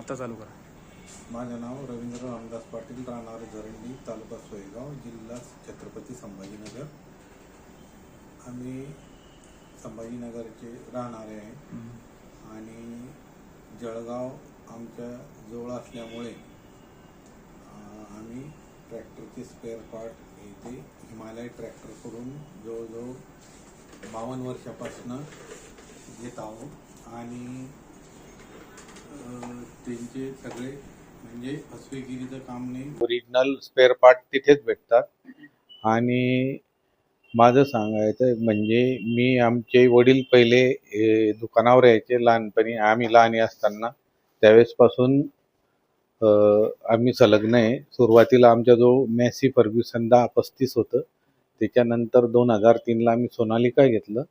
आता चालू करा. माझं नाव रवींद्र रामदास पाटील राहणार झरंडी तालुका सोयगाव जिल्हा छत्रपती संभाजीनगर. आम्ही संभाजीनगरचे राहणारे आहे. आणि जळगाव आमच्या जवळ असल्यामुळे आम्ही ट्रॅक्टरचे स्पेअर पार्ट येथे हिमालय ट्रॅक्टरकडून जवळजवळ बावन्न वर्षापासून घेत आहोत. आणि त्यांचे सगळे म्हणजे फसवेगिरीचं काम नाही. ओरिजिनल स्पेअर पार्ट तिथेच भेटतात. आणि माझं सांगायचं म्हणजे मी आमचे वडील पहिले दुकानावर यायचे लहानपणी. आम्ही लहानी असताना त्यावेळेसपासून आम्ही संलग्न आहे. सुरुवातीला आमच्याजवळ मॅसी फर्ग्युसन दहा पस्तीस होतं त्याच्यानंतर दोन हजार तीनला आम्ही सोनालिका घेतलं.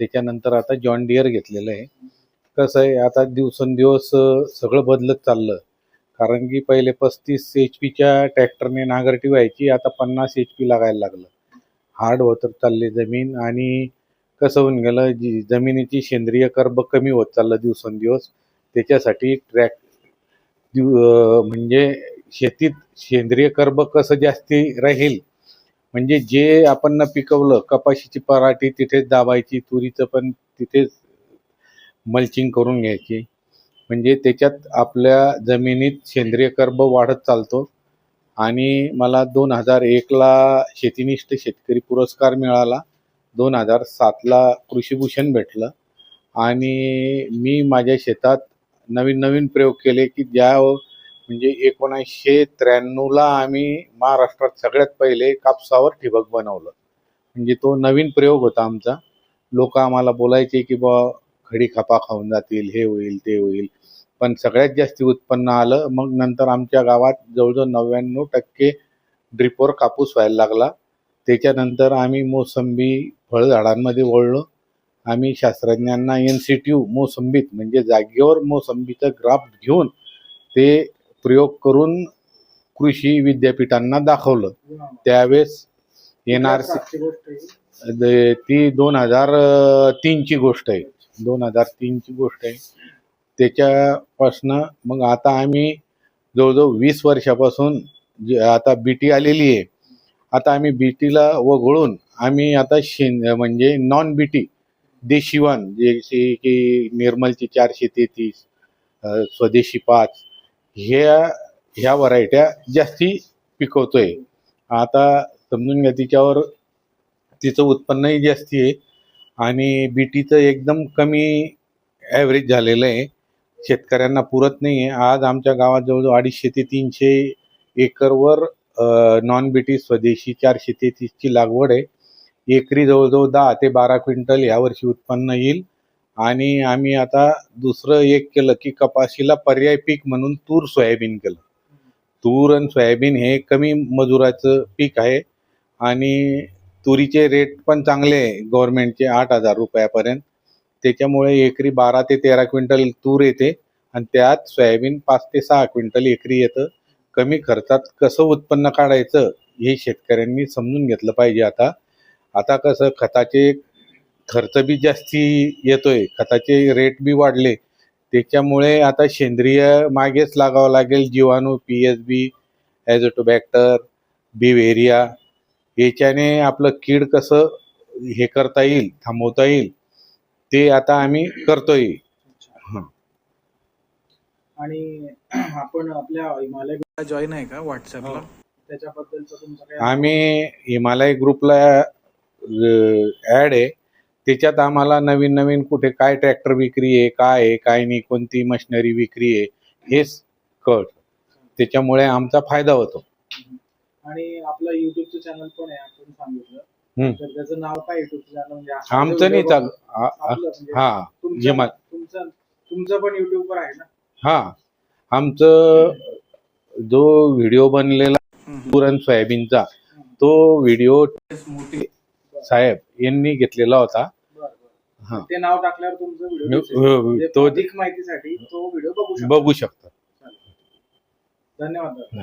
त्याच्यानंतर आता जॉन डियर घेतलेलं आहे. कसं आहे आता दिवसेंदिवस सगळं बदलत चाललं. कारण की पहिले पस्तीस एच पीच्या ट्रॅक्टरने नांगरटी व्हायची आता पन्नास एच पी लागायला लागलं. हार्ड होत चालली जमीन आणि कसं होऊन गेलं जी जमिनीची सेंद्रिय कर्ब कमी होत चाललं दिवसेंदिवस त्याच्यासाठी ट्रॅक दिव म्हणजे शेतीत सेंद्रिय कर्ब कसं जास्ती राहील म्हणजे जे आपण पिकवलं कपाशीची पराठी तिथेच दाबायची तुरीचं पण तिथेच मल्चिंग करून घ्यायची. म्हणजे त्याच्यात आपल्या जमिनीत सेंद्रिय कर्ब वाढत चालतो. आणि मला दोन हजार एकला शेतीनिष्ठ शेतकरी पुरस्कार मिळाला. दोन हजार सातला कृषीभूषण भेटलं. आणि मी माझ्या शेतात नवीन नवीन प्रयोग केले की ज्या म्हणजे एकोणीसशे त्र्याण्णवला आम्ही महाराष्ट्रात सगळ्यात पहिले कापसावर ठिबक बनवलं. म्हणजे तो नवीन प्रयोग होता आमचा. लोक आम्हाला बोलायचे की बा खडी खापा खाऊन जातील हे होईल ते होईल. पण सगळ्यात जास्ती उत्पन्न आलं मग नंतर आमच्या गावात जवळजवळ नव्याण्णव टक्के ड्रिपवर कापूस व्हायला लागला. त्याच्यानंतर आम्ही मोसंबी फळझाडांमध्ये वळलो. आम्ही शास्त्रज्ञांना एन सी टी यू मोसंबीत म्हणजे जागेवर मोसंबीचं ग्राफ्ट घेऊन ते प्रयोग करून कृषी विद्यापीठांना दाखवलं. त्यावेळेस एन आर सी ती दोन हजार तीनची गोष्ट आहे. दोन हजार तीनची गोष्ट आहे. त्याच्यापासनं मग आता आम्ही जवळजवळ वीस वर्षापासून जे आता बी टी आलेली आहे. आता आम्ही बी टीला वगळून आम्ही आता शेन म्हणजे नॉन बी टी देशीवन जसे की निर्मलची चारशे तेहतीस स्वदेशी पाच ह्या ह्या व्हरायट्या जास्ती पिकवतोय. आता समजून घ्या तिच्यावर तिचं उत्पन्नही जास्ती आहे. आणि बी टीचं एकदम कमी ॲव्हरेज झालेलं आहे. शेतकऱ्यांना पुरत नाही आहे आज आमच्या गावात जवळजवळ अडीचशे ते तीनशे एकरवर नॉन बी टी स्वदेशी चारशे तेहतीसची लागवड आहे. एकरी जवळजवळ दहा ते बारा क्विंटल यावर्षी उत्पन्न येईल. आणि आम्ही आता दुसरं एक केलं की कपाशीला पर्याय पीक म्हणून तूर सोयाबीन केलं. तूर आणि सोयाबीन हे कमी मजुराचं पीक आहे. आणि तुरीचे रेट पण चांगले आहे. गव्हर्नमेंटचे आठ हजार रुपयापर्यंत. त्याच्यामुळे एकरी बारा ते तेरा क्विंटल तूर येते. आणि त्यात सोयाबीन पाच ते सहा क्विंटल एकरी येतं. कमी खर्चात कसं उत्पन्न काढायचं हे शेतकऱ्यांनी समजून घेतलं पाहिजे आता. आता कसं खताचे खर्च बी जास्ती येतोय. खताचे रेट बी वाढले. त्याच्यामुळे आता सेंद्रिय मागेच लागावं लागेल. जीवाणू P H B azotobacter beauveria याच्याने आपलं कीड कसं हे करता येईल थांबवता येईल ते आता आम्ही करतोय. आणि आपण आपल्या हिमालय जॉईन आहे का व्हॉट्सअपला हो. काय आम्ही हिमालय ग्रुपला ॲड आहे. त्याच्यात आम्हाला नवीन नवीन कुठे काय ट्रॅक्टर विक्री आहे काय आहे काय नाही कोणती मशिनरी विक्री आहे हेच कळत. त्याच्यामुळे आमचा फायदा होतो. आणि आपलं युट्यूबचं चॅनल पण आहे आपण सांगितलं. तर त्याचं नाव काय युट्यूब चॅनल म्हणजे आमचं नाही चालू. म्हणजे हा तुमचं तुमचं तुमचं पण युट्यूबवर आहे ना? हा. आमचं जो व्हिडिओ बनलेला पुरण सोयाबीनचा तो व्हिडिओ साहेब यांनी घेतलेला होता. हा. ते नाव टाकल्यावर तुमचं हो, व्हिडिओ हो, तो अधिक माहितीसाठी तो व्हिडिओ बघू शकतो. धन्यवाद.